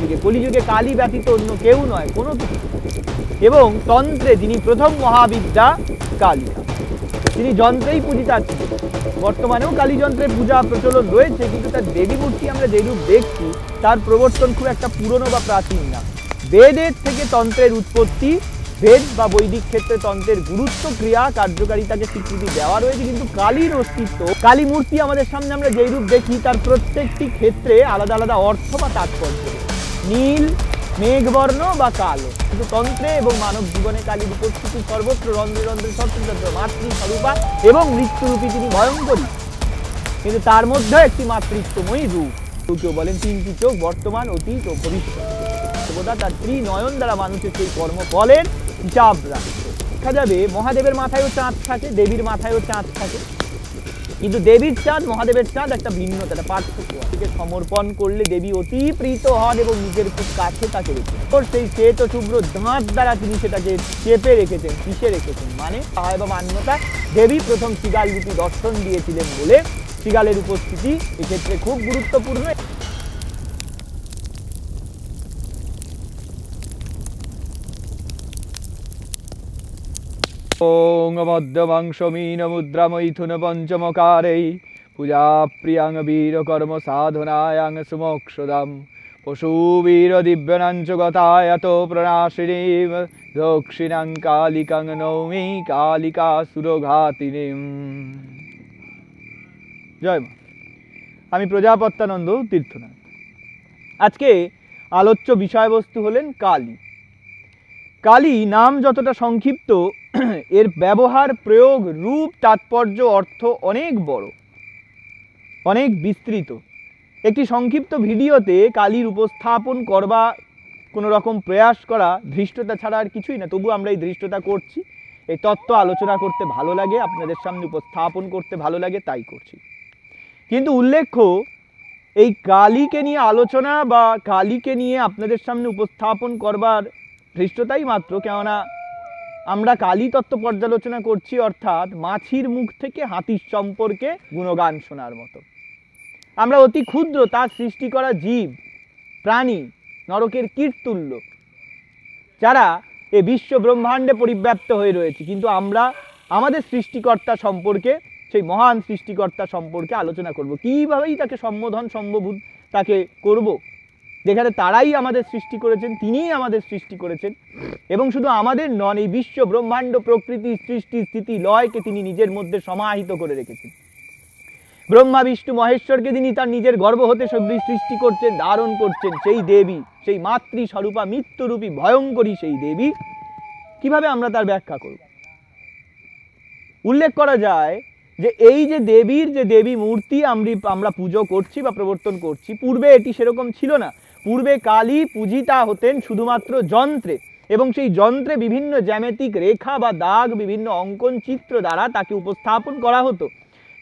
যুগে কলিযুগে কালী ব্যতীত অন্য কেউ নয়, কোনো কিছু। এবং তন্ত্রে যিনি প্রথম মহাবিদ্যা কালিকা তিনি যন্ত্রেই পূজিতা ছিলেন। বর্তমানেও কালী যন্ত্রের পূজা প্রচলন রয়েছে, কিন্তু তার দেবী মূর্তি আমরা যেরূপ দেখছি, তার প্রবর্তন খুব একটা পুরনো বা প্রাচীন না। বেদের থেকে তন্ত্রের উৎপত্তি, বেদ বা বৈদিক ক্ষেত্রে তন্ত্রের গুরুত্ব, ক্রিয়া, কার্যকারিতাকে স্বীকৃতি দেওয়া রয়েছে, কিন্তু কালীর অস্তিত্ব, কালী মূর্তি আমাদের সামনে আমরা যেই রূপ দেখি, তার প্রত্যেকটি ক্ষেত্রে আলাদা আলাদা অর্থ বা তাৎপর্য। নীল মেঘবর্ণ বা কালো। কিন্তু তন্ত্রে এবং মানব জীবনে কালীর উপস্থিতি সর্বত্র রন্ধ্রে রন্ধ্রে মাতৃ স্বরূপা এবং মৃত্যুরূপী তিনি ভয়ঙ্করী। কিন্তু তার মধ্যে একটি মাতৃত্বময়ী রূপ। কেউ বলেন তিনটি চোখ বর্তমান, অতীত ও ভবিষ্যৎ। সর্বদা তার ত্রিনয়ন দ্বারা মানুষের সেই কর্মফলের হিসাব রাখছে দেখা যাবে মহাদেবের মাথায়ও চাঁদ থাকে, দেবীর মাথায়ও চাঁদ থাকে। কিন্তু দেবীর চাঁদ, মহাদেবের চাঁদ একটা ভিন্নতা, একটা পার্থক্য থেকে সমর্পণ করলে দেবী অতি প্রীত হন এবং নিজের খুব কাছে তাকে রেখে ওর সেই শ্বেত শুভ্র দাঁত দ্বারা তিনি সেটাকে চেপে রেখেছেন, পিষে রেখেছেন। মানে সাহেব মান্যতা, দেবী প্রথম শিগাল রূপী দর্শন দিয়েছিলেন বলে শিগালের উপস্থিতি এক্ষেত্রে খুব গুরুত্বপূর্ণ। ওং মুদ্রামৈথুন পঞ্চমকারৈ পূজাপ্রিয়াং বীরকর্ম সাধনায়াং সুমোক্ষদাম পশুবীর দিব্যনাঞ্চ গতায়ত প্রণাশিনীম দক্ষিণাং কালিকাং নৌমি কালিকা সুরঘাতিনীম জয় মা আমি প্রজাপত্যানন্দ তীর্থনাথ। আজকে আলোচ্য বিষয়বস্তু হলেন কালী। কালী নাম যতটা সংক্ষিপ্ত এর ব্যবহার, প্রয়োগ, রূপ, তাৎপর্য, অর্থ অনেক বড়, অনেক বিস্তৃত। একটি সংক্ষিপ্ত ভিডিওতে কালীর উপস্থাপন করবা, কোনো রকম প্রয়াস করা, ধৃষ্টতা ছাড়া আর কিছুই না তবু আমরা এই ধৃষ্টতা করছি। এই তত্ত্ব আলোচনা করতে ভালো লাগে, আপনাদের সামনে উপস্থাপন করতে ভালো লাগে, তাই করছি। কিন্তু উল্লেখ্য, এই কালীকে নিয়ে আলোচনা বা কালীকে নিয়ে আপনাদের সামনে উপস্থাপন করবার ধৃষ্টতাই মাত্র, কেননা আমরা কালী তত্ত্ব পর্যালোচনা করছি অর্থাৎ মাছির মুখ থেকে হাতির সম্পর্কে গুণগান শোনার মতো। আমরা অতি ক্ষুদ্র তার সৃষ্টি করা জীব, প্রাণী, নরকের কীর্তুল্য, যারা এ বিশ্ব ব্রহ্মাণ্ডে পরিব্যাপ্ত হয়ে রয়েছে। কিন্তু আমরা আমাদের সৃষ্টিকর্তা সম্পর্কে, সেই মহান সৃষ্টিকর্তা সম্পর্কে আলোচনা করব। কীভাবেই তাকে সম্বোধন সম্ভবুত তাকে করব? যেখানে তারাই আমাদের সৃষ্টি করেছেন, তিনিই আমাদের সৃষ্টি করেছেন। এবং শুধু আমাদের নন, এই বিশ্ব ব্রহ্মাণ্ড প্রকৃতি সৃষ্টি, স্থিতি, লয়কে তিনি নিজের মধ্যে সমাহিত করে রেখেছেন। ব্রহ্মা, বিষ্ণু, মহেশ্বরকে তিনি তার নিজের গর্ব হতে সবরি সৃষ্টি করছেন, ধারণ করছেন সেই দেবী, সেই মাতৃ স্বরূপা, মৃত্যুরূপী, ভয়ঙ্করী সেই দেবী। কীভাবে আমরা তার ব্যাখ্যা করব? উল্লেখ করা যায় যে এই যে দেবীর যে দেবী মূর্তি আমরা আমরা পুজো করছি বা প্রবর্তন করছি, পূর্বে এটি সেরকম ছিল না। পূর্বে কালী পূজিতা হতেন শুধুমাত্র যন্ত্রে এবং সেই যন্ত্রে বিভিন্ন জ্যামিতিক রেখা বা দাগ, বিভিন্ন অঙ্কন চিত্র দ্বারা তাকে উপস্থাপন করা হতো।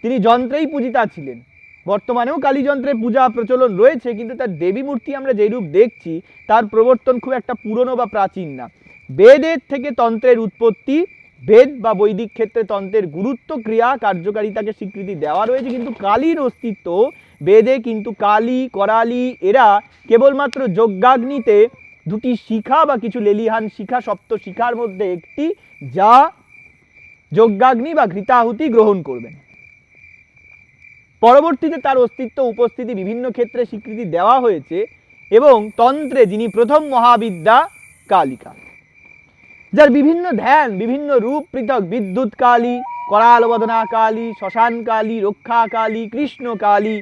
তিনি যন্ত্রেই পূজিতা ছিলেন। বর্তমানেও কালী যন্ত্রের পূজা প্রচলন রয়েছে, কিন্তু তার দেবী মূর্তি আমরা যেই রূপ দেখছি, তার প্রবর্তন খুব একটা পুরনো বা প্রাচীন না। বেদের থেকে তন্ত্রের উৎপত্তি, বেদ বা বৈদিক ক্ষেত্রে তন্ত্রের গুরুত্ব, ক্রিয়া, কার্যকারিতাকে স্বীকৃতি দেওয়া রয়েছে, কিন্তু কালীর অস্তিত্ব বেদে কিন্তু কালী, করালি, এরা কেবলমাত্র যজ্ঞাগ্নিতে দুটি শিখা বা কিছু লেলিহান শিখা, সপ্ত শিখার মধ্যে একটি, যা যজ্ঞাগ্নি বা ঘৃতাহুতি গ্রহণ করবেন পরবর্তীতে তার অস্তিত্ব উপস্থিতি বিভিন্ন ক্ষেত্রে স্বীকৃতি দেওয়া হয়েছে এবং তন্ত্রে যিনি প্রথম মহাবিদ্যা কালিকা। যার বিভিন্ন ধ্যান, বিভিন্ন রূপ পৃথক বিদ্যুৎ কালী করালবদনা কালী, শ্মশান কালী, রক্ষা কালী, কৃষ্ণ কালী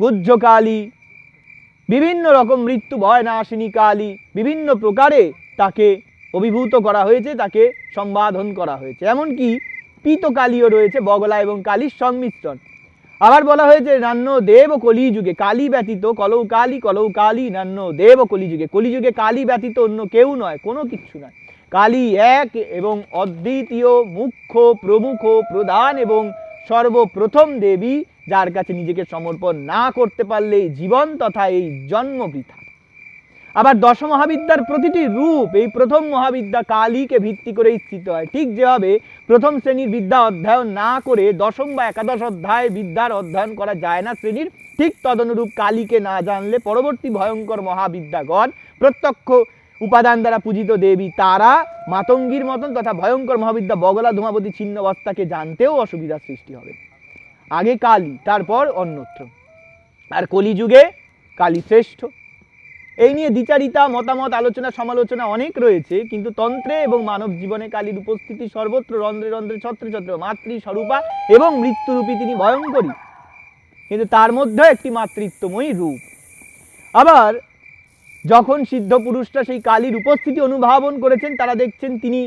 গুজ্জ কালী বিভিন্ন রকম মৃত্যু ভয় নাশিনী কালী, বিভিন্ন প্রকারে তাকে অভিভূত করা হয়েছে, তাকে সম্বাধন করা হয়েছে। এমনকি পিত কালীও রয়েছে, বগলা এবং কালীর সংমিশ্রণ। আবার বলা হয়েছে, নান্য দেব কলিযুগে, কালী ব্যতীত কলৌ কালী কলৌ কালী, নান্য দেব কলিযুগে। কলিযুগে কালী ব্যতীত অন্য কেউ নয়, কোনো কিচ্ছু নয়। কালী এক এবং অদ্বিতীয় মুখ্য প্রমুখ প্রধান এবং সর্বপ্রথম দেবী যার কাছে নিজেকে সমর্পণ না করতে পারলে জীবন তথা এই জন্ম বৃথা। আবার দশ মহাবিদ্যার প্রতিটি রূপ, এই প্রথম মহাবিদ্যা কালীকে ভিত্তি করেই স্থিত হয়। ঠিক যেভাবে প্রথম শ্রেণির বিদ্যা অধ্যয়ন না করে দশম বা একাদশ অধ্যায় বিদ্যার অধ্যয়ন করা যায় না শ্রেণির, ঠিক তদনুরূপ কালীকে না জানলে পরবর্তী ভয়ঙ্কর মহাবিদ্যাগণ, প্রত্যক্ষ উপাদান দ্বারা পূজিত দেবী তারা মাতঙ্গীর মতন তথা ভয়ঙ্কর মহাবিদ্যা বগলা ধূমাবতী ছিন্নবস্তাকে জানতেও অসুবিধার সৃষ্টি হবে। আগে কালী, তারপর অন্যত্র। আর কলিযুগে কালী শ্রেষ্ঠ এই নিয়ে দ্বিচারিতা, মতামত, আলোচনা, সমালোচনা অনেক রয়েছে, কিন্তু তন্ত্রে এবং মানব জীবনে কালীর উপস্থিতি সর্বত্র রন্ধ্রে রন্ধ্রে ছত্রে ছত্রে মাতৃ স্বরূপা এবং মৃত্যুরূপী তিনি ভয়ঙ্করী। কিন্তু তার মধ্যে একটি মাতৃত্বময়ী রূপ। আবার যখন সিদ্ধ পুরুষরা সেই কালীর উপস্থিতি অনুধাবন করেছেন, তারা দেখছেন তিনি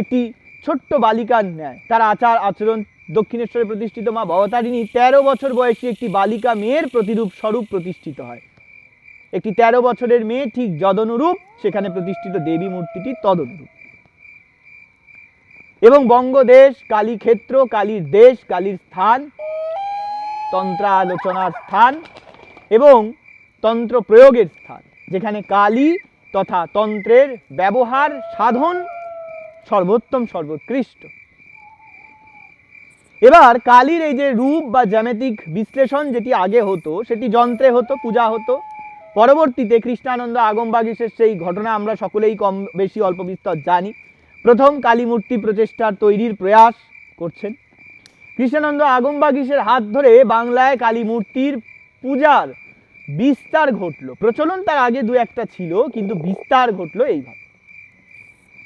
একটি ছোট্ট বালিকার ন্যায়। তার আচার আচরণ দক্ষিণেশ্বরে প্রতিষ্ঠিত মা ভবতারিণী তেরো বছর বয়সী একটি বালিকা মেয়ের প্রতিরূপ স্বরূপ প্রতিষ্ঠিত হয়। একটি তেরো বছরের মেয়ে ঠিক যদনুরূপ, সেখানে প্রতিষ্ঠিত দেবী মূর্তিটি তদনুরূপ। এবং বঙ্গদেশ, কালী ক্ষেত্র, কালীর দেশ, কালীর স্থান তন্ত্র আলোচনার স্থান এবং তন্ত্র প্রয়োগের স্থান, যেখানে কালী তথা তন্ত্রের ব্যবহার, সাধন সর্বোত্তম সর্বোৎকৃষ্ট। এবার কালীর এই যে রূপ বা জ্যামিতিক বিশ্লেষণ যেটি আগে হতো, সেটি যন্ত্রে হতো, পূজা হতো। পরবর্তীতে কৃষ্ণানন্দ আগমবাগীশের সেই ঘটনা আমরা সকলেই কম বেশি অল্প বিস্তর জানি। প্রথম কালী মূর্তি প্রচেষ্টার তৈরির প্রয়াস করছেন। কৃষ্ণানন্দ আগমবাগীশের হাত ধরে বাংলায় কালী মূর্তির পূজার বিস্তার ঘটলো। প্রচলন তার আগে দু একটা ছিল, কিন্তু বিস্তার ঘটলো এইভাবে।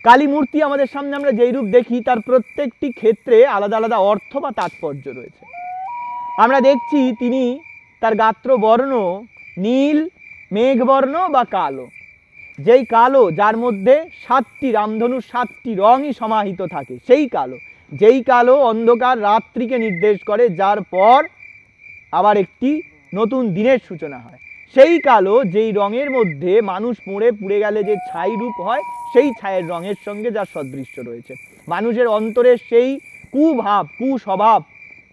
কালী মূর্তি আমাদের সামনে আমরা যেই রূপ দেখি, তার প্রত্যেকটি ক্ষেত্রে আলাদা আলাদা অর্থ বা তাৎপর্য রয়েছে। আমরা দেখছি তিনি তার গাত্র বর্ণ নীল, মেঘবর্ণ বা কালো। যেই কালো, যার মধ্যে সাতটি রামধনুর সাতটি রঙই সমাহিত থাকে, সেই কালো। যেই কালো অন্ধকার রাত্রিকে নির্দেশ করে, যার পর আবার একটি নতুন দিনের সূচনা হয়। সেই কালো যেই রঙের মধ্যে মানুষ মরে পুড়ে গেলে যে ছাই রূপ হয়, সেই ছায়ের রঙের সঙ্গে যার সদৃশ্য রয়েছে। মানুষের অন্তরে সেই কুভাব, কুস্বভাব,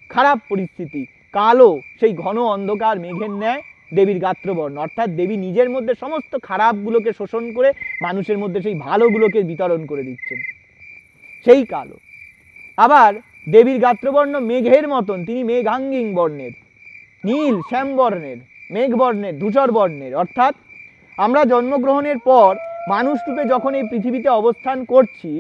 খারাপ পরিস্থিতি, কালো, সেই ঘন অন্ধকার মেঘের ন্যায় দেবীর গাত্রবর্ণ। অর্থাৎ দেবী নিজের মধ্যে সমস্ত খারাপগুলোকে শোষণ করে মানুষের মধ্যে সেই ভালোগুলোকে বিতরণ করে দিচ্ছেন। সেই কালো। আবার দেবীর গাত্রবর্ণ মেঘের মতন, তিনি মেঘাঙ্গিং বর্ণের, নীল শ্যাম বর্ণের মেঘ বর্ণের ধূসর বর্ণের। অর্থাৎ আমরা জন্মগ্রহণের পর মানুষ রূপে যখন এই পৃথিবীতে অবস্থান করছি,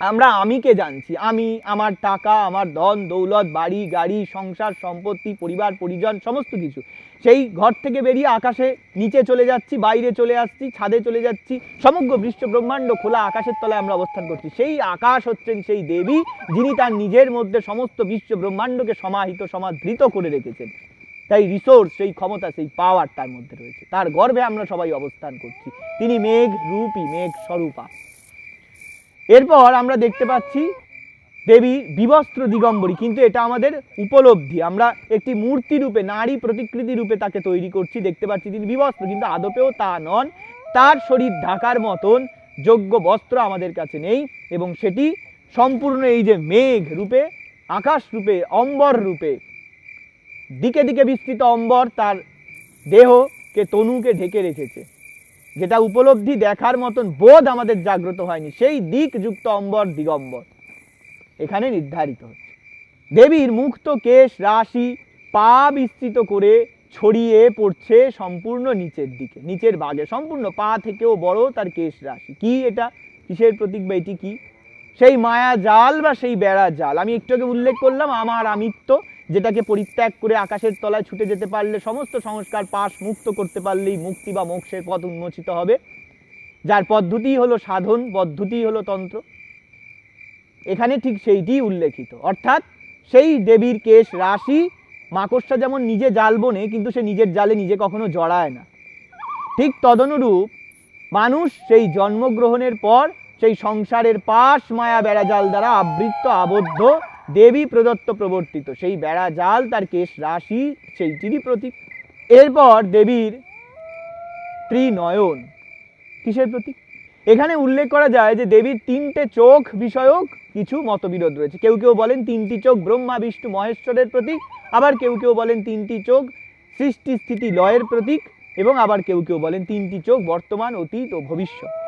আমরা আমিকে জানছি। আমি, আমার টাকা, আমার ধন, দৌলত, বাড়ি, গাড়ি, সংসার, সম্পত্তি, পরিবার, পরিজন, সমস্ত কিছু। সেই ঘর থেকে বেরিয়ে আকাশে নিচে চলে যাচ্ছি, বাইরে চলে আসছি, ছাদে চলে যাচ্ছি, সমগ্র বিশ্ব ব্রহ্মাণ্ড খোলা আকাশের তলায় আমরা অবস্থান করছি। সেই আকাশ হচ্ছেন সেই দেবী, যিনি তার নিজের মধ্যে সমস্ত বিশ্ব ব্রহ্মাণ্ডকে সমাহিত, সমাদৃত করে রেখেছেন। তাই রিসোর্স সেই ক্ষমতা, সেই পাওয়ার তার মধ্যে রয়েছে। তার গর্ভে আমরা সবাই অবস্থান করছি। তিনি মেঘ রূপী, মেঘ স্বরূপা। এরপর আমরা দেখতে পাচ্ছি দেবী বিবস্ত্র দিগম্বরী, কিন্তু এটা আমাদের উপলব্ধি। আমরা একটি মূর্তি রূপে, নারী প্রতিকৃতি রূপে তাকে তৈরি করছি, দেখতে পাচ্ছি তিনি বিবস্ত্র, কিন্তু আদপেও তা নন। তার শরীর ঢাকার মতন, যোগ্য বস্ত্র আমাদের কাছে নেই, এবং সেটি সম্পূর্ণ এই যে মেঘ রূপে, আকাশ রূপে, অম্বর রূপে দিকে দিকে বিস্তৃত অম্বর তার দেহকে তনুকে ঢেকে রেখেছে। যেটা উপলব্ধি দেখার মতন বোধ আমাদের জাগ্রত হয়নি। সেই দিকযুক্ত অম্বর দিগম্বর। এখানে নির্ধারিত হচ্ছে। দেবীর মুক্ত কেশ রাশি পা বিস্তৃত করে ছড়িয়ে পড়ছে সম্পূর্ণ নিচের দিকে। নিচের ভাগে সম্পূর্ণ পা থেকেও বড় তার কেশ রাশি। কি এটা? কিসের প্রতীক বা এটি কি? সেই মায়া জাল বা সেই বেড়া জাল। আমি একটু আগে উল্লেখ করলাম, আমার আমিত্ব। যেটাকে পরিত্যাগ করে আকাশের তলায় ছুটে যেতে পারলে সমস্ত সংস্কার পাশ মুক্ত করতে পারলেই মুক্তি বা মোক্ষের পথ উন্মোচিত হবে। যার পদ্ধতি হলো সাধন পদ্ধতি হলো তন্ত্র। এখানে ঠিক সেইটিই উল্লেখিত। অর্থাৎ সেই দেবীর কেশ, রাশি, মাকড়সা যেমন নিজে জাল বনে, কিন্তু সে নিজের জালে নিজে কখনো জড়ায় না। ঠিক তদনুরূপ মানুষ সেই জন্মগ্রহণের পর সেই সংসারের পাশ মায়া বেড়াজাল দ্বারা আবৃত আবদ্ধ দেবী প্রদত্ত প্রবর্তিত। সেই বেড়াজাল তার কেশ, রাশি সেইটিরই প্রতীক। এরপর দেবীর ত্রিনয়ন। কিসের প্রতীক? এখানে উল্লেখ করা যায় যে দেবীর তিনটে চোখ বিষয়ক কিছু মতবিরোধ রয়েছে। কেউ কেউ বলেন তিনটি চোখ ব্রহ্মা, বিষ্ণু, মহেশ্বরের প্রতীক। আবার কেউ কেউ বলেন তিনটি চোখ সৃষ্টি স্থিতি লয়ের প্রতীক। এবং আবার কেউ কেউ বলেন তিনটি চোখ বর্তমান, অতীত ও ভবিষ্যৎ।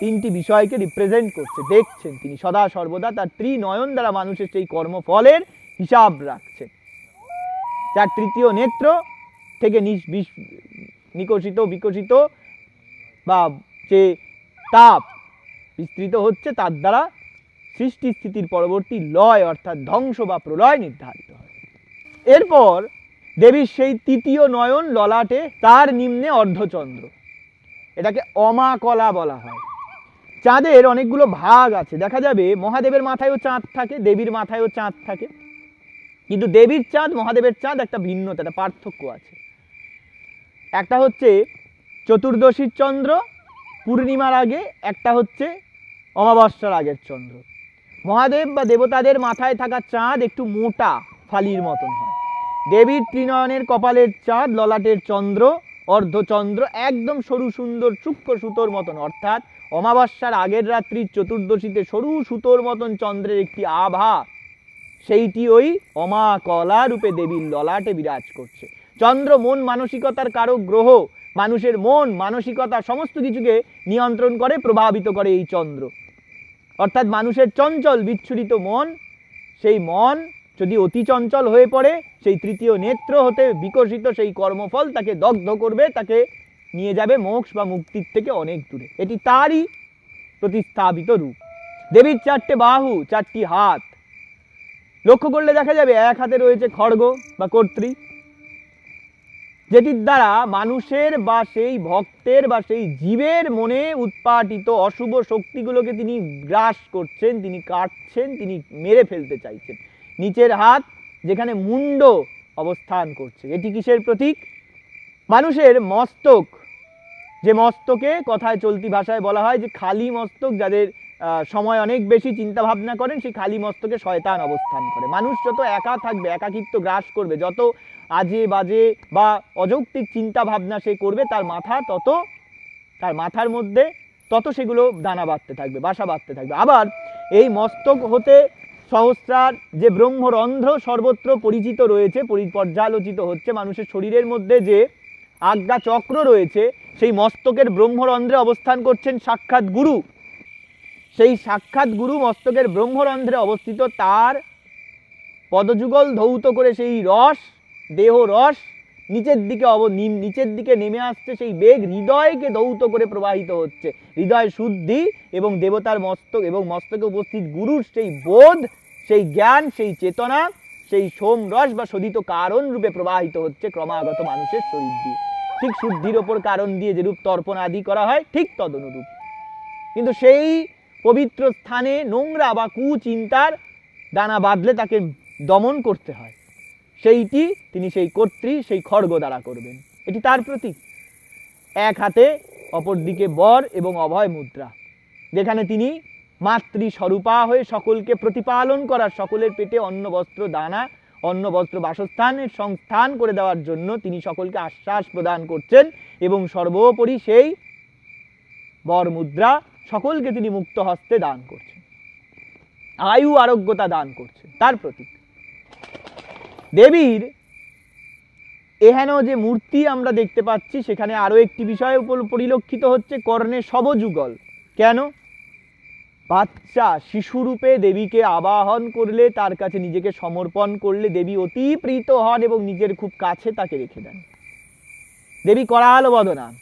তিনটি বিষয়কে রিপ্রেজেন্ট করছে, দেখছেন তিনি। সদা সর্বদা তার ত্রিনয়ন দ্বারা মানুষের সেই কর্মফলের হিসাব রাখছেন। যার তৃতীয় নেত্র থেকে নিকশিত বিকশিত বা যে তাপ বিস্তৃত হচ্ছে, তার দ্বারা সৃষ্টি স্থিতির পরবর্তী লয় অর্থাৎ ধ্বংস বা প্রলয় নির্ধারিত হয়। এরপর দেবীর সেই তৃতীয় নয়ন ললাটে তার নিম্নে অর্ধচন্দ্র। এটাকে অমাকলা বলা হয়। চাঁদের অনেকগুলো ভাগ আছে। দেখা যাবে মহাদেবের মাথায়ও চাঁদ থাকে, দেবীর মাথায়ও চাঁদ থাকে। কিন্তু দেবীর চাঁদ, মহাদেবের চাঁদ একটা ভিন্নতা, একটা পার্থক্য আছে। একটা হচ্ছে চতুর্দশীর চন্দ্র, পূর্ণিমার আগে, একটা হচ্ছে অমাবস্যার আগের চন্দ্র। মহাদেব বা দেবতাদের মাথায় থাকা চাঁদ একটু মোটা, ফালির মতন হয়। দেবীর ত্রিনয়নের কপালের চাঁদ, ললাটের চন্দ্র, অর্ধচন্দ্র, একদম সরু সুন্দর সূক্ষ্ম সুতোর মতন, অর্থাৎ অমাবস্যার আগের রাত্রির চতুর্দশীতে সরু সুতোর মতন চন্দ্রের একটি আভা। সেইটি ওই অমাকলা রূপে দেবীর ললাটে বিরাজ করছে। চন্দ্র মন মানসিকতার কারক গ্রহ। মানুষের মন, মানসিকতা সমস্ত কিছুকে নিয়ন্ত্রণ করে, প্রভাবিত করে এই চন্দ্র। অর্থাৎ মানুষের চঞ্চল, বিচ্ছুরিত মন, সেই মন যদি অতি চঞ্চল হয়ে পড়ে, সেই তৃতীয় নেত্র হতে বিকশিত সেই কর্মফল তাকে দগ্ধ করবে, তাকে নিয়ে যাবে মোক্ষ বা মুক্তির থেকে অনেক দূরে। এটি তারই প্রতিস্থাপিত রূপ। দেবীর চারটে বাহু, চারটি হাত। লক্ষ্য করলে দেখা যাবে এক হাতে রয়েছে খড়গ বা কর্ত্রী, যেটির দ্বারা মানুষের বা সেই ভক্তের বা সেই জীবের মনে উৎপাটিত অশুভ শক্তিগুলোকে তিনি গ্রাস করছেন, তিনি কাটছেন, তিনি মেরে ফেলতে চাইছেন। নিচের হাত, যেখানে মুন্ড অবস্থান করছে। এটি কিসের প্রতীক? মানুষের মস্তক, যে মস্তকে কথায় চলতি ভাষায় বলা হয়, যে খালি মস্তক যাদের সময় অনেক বেশি চিন্তা ভাবনা করেন, সেই খালি মস্তকে শয়তান অবস্থান করে। মানুষ যত একা থাকবে, একাকিত্ব গ্রাস করবে, যত আজে বাজে বা অযৌক্তিক চিন্তা ভাবনা সে করবে, তার মাথা তত, তার মাথার মধ্যে তত সেগুলো দানা বাঁধতে থাকবে, বাসা বাঁধতে থাকবে। আবার এই মস্তক হতে সহস্রার যে ব্রহ্মরন্ধ্র সর্বত্র পরিচিত রয়েছে পরি- পর্যালোচিত হচ্ছে মানুষের শরীরের মধ্যে যে আজ্ঞা চক্র রয়েছে, সেই মস্তকের ব্রহ্মরন্ধ্রে অবস্থান করছেন সাক্ষাৎ গুরু। সেই সাক্ষাৎ গুরু মস্তকের ব্রহ্মরন্ধ্রে অবস্থিত তার পদযুগল ধৌত করে সেই রস, দেহ রস, নিচের দিকে অব নিচের দিকে নেমে আসছে, সেই বেগ হৃদয়কে ধৌত করে প্রবাহিত হচ্ছে। হৃদয় শুদ্ধি এবং দেবতার মস্তক, এবং মস্তকে উপস্থিত গুরুর সেই বোধ, সেই জ্ঞান, সেই চেতনা সেই সোম রস বা শোধিত কারণ রূপে প্রবাহিত হচ্ছে ক্রমাগত মানুষের শরীর দিয়ে ঠিক শুদ্ধির ওপর কারণ দিয়ে যেরূপ তর্পণ আদি করা হয়, ঠিক তদনুরূপ। কিন্তু সেই পবিত্র স্থানে নোংরা বা কুচিন্তার দানা বাঁধলে তাকে দমন করতে হয়। সেইটি তিনি সেই কর্ত্রী, সেই খড়গ দ্বারা করবেন। এটি তার প্রতীক। এক হাতে অপর দিকে বর এবং অভয় মুদ্রা। যেখানে তিনি মাতৃ স্বরূপা হয়ে সকলকে প্রতিপালন করার সকলের পেটে অন্ন, বস্ত্র, দানা, অন্ন, বস্ত্র বাসস্থানের সংস্থান করে দেওয়ার জন্য তিনি সকলকে আশ্বাস প্রদান করছেন এবং সর্বোপরি সেই বর মুদ্রা সকলকে তিনি মুক্ত হস্তে দান করছেন। আয়ু, আরোগ্যতা দান করছেন। তার প্রতীক। দেবীর এহেন যে মূর্তি আমরা দেখতে পাচ্ছি, সেখানে আরও একটি বিষয় পরিলক্ষিত হচ্ছে, কর্ণে সবযুগল কেন? বাচ্চা শিশুরূপে দেবীকে আবাহন করলে, তার কাছে নিজেকে সমর্পণ করলে দেবী অতি প্রীত হন এবং নিজের খুব কাছে তাকে রেখে দেন। দেবী করাল বদনা।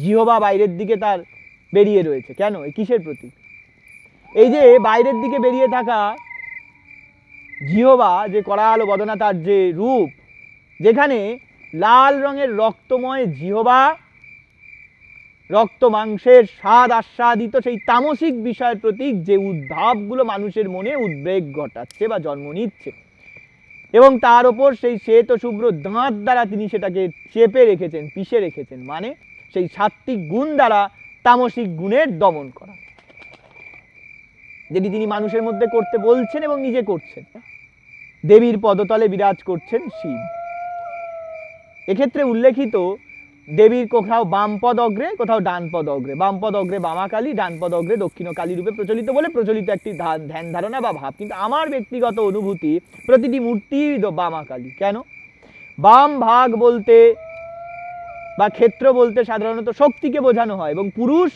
জিহবা বাইরের দিকে তার বেরিয়ে রয়েছে। কেন? কিসের প্রতীক? এই যে বাইরের দিকে বেরিয়ে থাকা জিহবা, যে করাল বদনা তার যে রূপ, যেখানে লাল রঙের রক্তময় জিহবা রক্ত মাংসের স্বাদ আস্বাদিত সেই তামসিক বিষয়ের প্রতীক যে উদ্ভাবগুলো মানুষের মনে উদ্বেগ ঘটাচ্ছে বা জন্ম নিচ্ছে। এবং তার ওপর সেই শ্বেত শুভ্র দাঁত দ্বারা তিনি সেটাকে চেপে রেখেছেন, পিষে রেখেছেন মানে সেই সাত্ত্বিক গুণ দ্বারা তামসিক গুণের দমন করা। যেটি তিনি মানুষের মধ্যে করতে বলছেন এবং নিজে করছেন। দেবীর পদতলে বিরাজ করছেন শিব। এক্ষেত্রে উল্লেখিত দেবীর কোথাও বাম পদ অগ্রে, কোথাও ডান পদ অগ্রে। বাম পদ অগ্রে বামাকালী, ডান পদ অগ্রে দক্ষিণ কালী রূপে প্রচলিত বলে প্রচলিত একটি ধ্যান ধারণা বা ভাব। কিন্তু আমার ব্যক্তিগত অনুভূতি, প্রতিটি মূর্তি বামাকালী। কেন? বাম ভাগ বলতে বা ক্ষেত্র বলতে সাধারণত শক্তিকে বোঝানো হয় এবং পুরুষ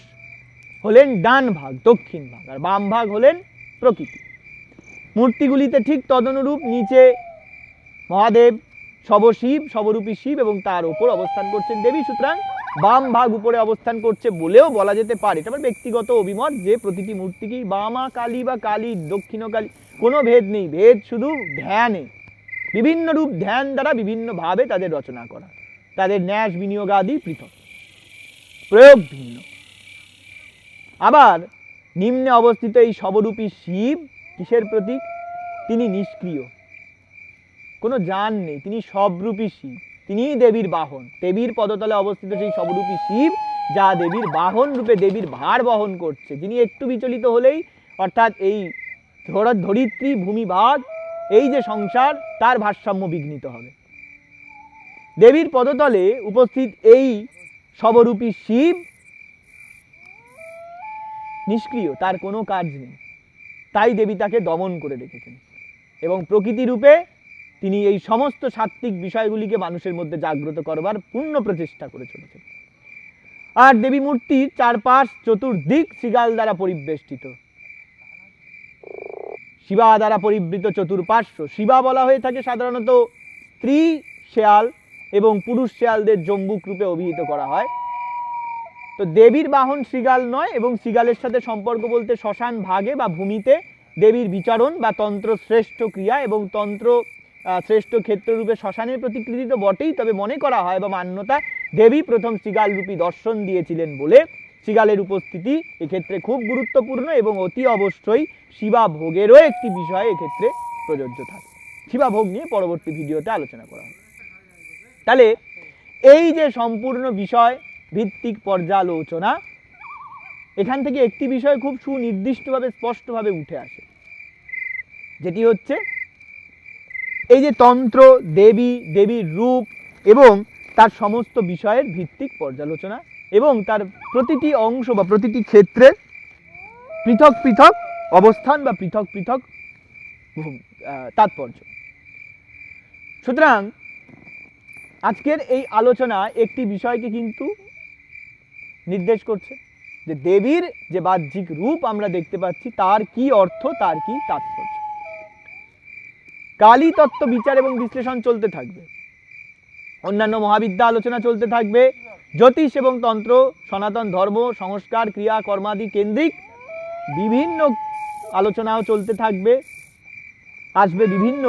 হলেন ডান ভাগ, দক্ষিণ ভাগ, আর বাম ভাগ হলেন প্রকৃতি। মূর্তিগুলিতে ঠিক তদনুরূপ নিচে মহাদেব শবশিব, শবরূপী শিব এবং তার উপর অবস্থান করছেন দেবী। সুতরাং বাম ভাগ উপরে অবস্থান করছে বলেও বলা যেতে পারে। এটা আমার ব্যক্তিগত অভিমত যে প্রতিটি মূর্তিকেই বামা, কালী বা কালী, দক্ষিণ কালী, কোনো ভেদ নেই। ভেদ শুধু ধ্যানে। বিভিন্ন রূপ ধ্যান দ্বারা বিভিন্নভাবে তাদের রচনা করা। তাদের ন্যাস বিনিয়োগ আদি পৃথক। প্রয়োগ ভিন্ন। আবার নিম্নে অবস্থিত এই শবরূপী শিব কিসের প্রতীক? তিনি নিষ্ক্রিয়। কোনো যান নেই, তিনি সবরূপী শিব। তিনিই দেবীর বাহন। দেবীর পদতলে অবস্থিত সেই সবরূপী শিব, যা দেবীর বাহন রূপে দেবীর ভার বহন করছে। যিনি একটু বিচলিত হলেই, অর্থাৎ এই ধরা ধরিত্রী ভূমিভাগ এই যে সংসার, তার ভারসাম্য বিঘ্নিত হবে। দেবীর পদতলে উপস্থিত এই সবরূপী শিব নিষ্ক্রিয়, তার কোনো কাজ নেই। তাই দেবী তাকে দমন করে রেখেছেন। এবং প্রকৃতি রূপে তিনি এই সমস্ত সাত্ত্বিক বিষয়গুলিকে মানুষের মধ্যে জাগ্রত করবার পূর্ণ প্রচেষ্টা করে চলেছেন। আর দেবী মূর্তির চারপাশ চতুর্দিক শৃগাল দ্বারা পরিবেষ্টিত। শিবা দ্বারা পরিবৃত চতুর্পার্শ্ব। শিবা বলা হয়ে থাকে সাধারণত স্ত্রী শেয়াল এবং পুরুষ শেয়ালদের জম্বুক রূপে অভিহিত করা হয়। তো দেবীর বাহন শৃগাল নয় এবং শৃগালের সাথে সম্পর্ক বলতে শ্মশান ভাগে বা ভূমিতে দেবীর বিচারণ বা তন্ত্র শ্রেষ্ঠ ক্রিয়া এবং তন্ত্র শ্রেষ্ঠ ক্ষেত্ররূপে শ্মশানের প্রতিকৃতি তো বটেই, তবে মনে করা হয় বা মান্যতা, দেবী প্রথম শৃগাল রূপী দর্শন দিয়েছিলেন বলে শৃগালের উপস্থিতি এক্ষেত্রে খুব গুরুত্বপূর্ণ এবং অতি অবশ্যই শিবা ভোগেরও একটি বিষয় এক্ষেত্রে প্রযোজ্য থাকে। শিবা ভোগ নিয়ে পরবর্তী ভিডিওতে আলোচনা করা হবে। তাহলে, এই যে সম্পূর্ণ বিষয়, ভিত্তিক পর্যালোচনা, এখান থেকে একটি বিষয় খুব সুনির্দিষ্টভাবে, স্পষ্টভাবে উঠে আসে। যেটি হচ্ছে এই যে তন্ত্র, দেবী, দেবীর রূপ এবং তার সমস্ত বিষয়ের ভিত্তিক পর্যালোচনা এবং তার প্রতিটি অংশ বা প্রতিটি ক্ষেত্রের পৃথক পৃথক অবস্থান বা পৃথক পৃথক তাৎপর্য। সুতরাং আজকের এই আলোচনা একটি বিষয়কে কিন্তু নির্দেশ করছে যে দেবীর যে বাহ্যিক রূপ আমরা দেখতে পাচ্ছি, তার কি অর্থ, তার কি তাৎপর্য। কালী তত্ত্ব বিচার এবং বিশ্লেষণ চলতে থাকবে। অন্যান্য মহাবিদ্যা আলোচনা চলতে থাকবে। জ্যোতিষ এবং তন্ত্র, সনাতন ধর্ম, সংস্কার, ক্রিয়া, কর্মাদি কেন্দ্রিক বিভিন্ন আলোচনাও চলতে থাকবে। আসবে বিভিন্ন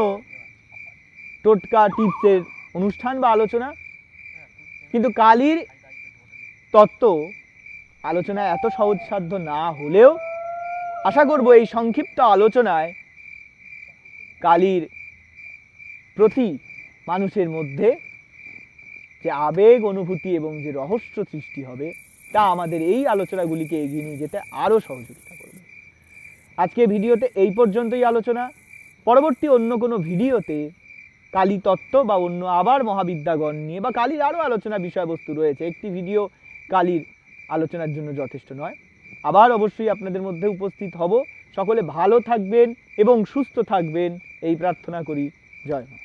টোটকা টিপসের অনুষ্ঠান বা আলোচনা। কিন্তু কালীর তত্ত্ব আলোচনা এত সহজসাধ্য না হলেও আশা করব এই সংক্ষিপ্ত আলোচনায় কালীর প্রতি মানুষের মধ্যে যে আবেগ, অনুভূতি এবং যে রহস্য সৃষ্টি হবে, তা আমাদের এই আলোচনাগুলিকে এগিয়ে নিয়ে যেতে আরও সহযোগিতা করবে। আজকে ভিডিওতে এই পর্যন্তই আলোচনা। পরবর্তী অন্য কোনো ভিডিওতে কালী তত্ত্ব বা অন্য আবার মহাবিদ্যাগণ নিয়ে বা কালীর আরও আলোচনা বিষয়বস্তু রয়েছে, একটি ভিডিও কালীর আলোচনার জন্য যথেষ্ট নয়। আবার অবশ্যই আপনাদের মধ্যে উপস্থিত হব। সকলে ভালো থাকবেন এবং সুস্থ থাকবেন। এই প্রার্থনা করি। জয় মা।